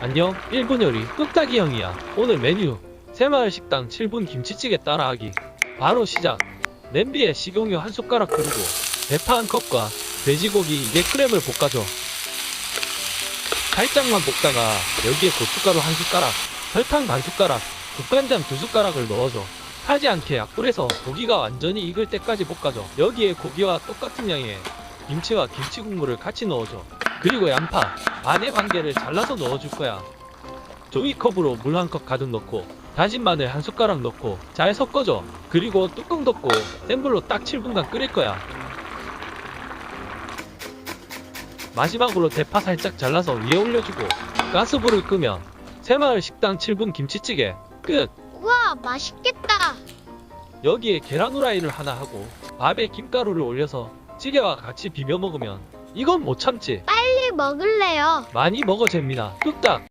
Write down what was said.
안녕, 일본 요리 뚝딱이 형이야. 오늘 메뉴 새마을 식당 7분 김치찌개 따라하기. 바로 시작. 냄비에 식용유 한 숟가락 두르고 대파 한 컵과 돼지고기 200g을 볶아줘. 살짝만 볶다가 여기에 고춧가루 한 숟가락, 설탕 반 숟가락, 국간장 두 숟가락을 넣어줘. 타지 않게 약불에서 고기가 완전히 익을 때까지 볶아줘. 여기에 고기와 똑같은 양의 김치와 김치 국물을 같이 넣어줘. 그리고 양파 반의 반 개를 잘라서 넣어줄 거야. 종이컵으로 물 한 컵 가득 넣고 다진 마늘 한 숟가락 넣고 잘 섞어줘. 그리고 뚜껑 덮고 센 불로 딱 7분간 끓일 거야. 마지막으로 대파 살짝 잘라서 위에 올려주고 가스불을 끄면 새마을 식당 7분 김치찌개 끝! 우와 맛있겠다. 여기에 계란 후라이를 하나 하고 밥에 김가루를 올려서 찌개와 같이 비벼 먹으면 이건 못 참지 먹을래요. 많이 먹어 잽니다 뚝딱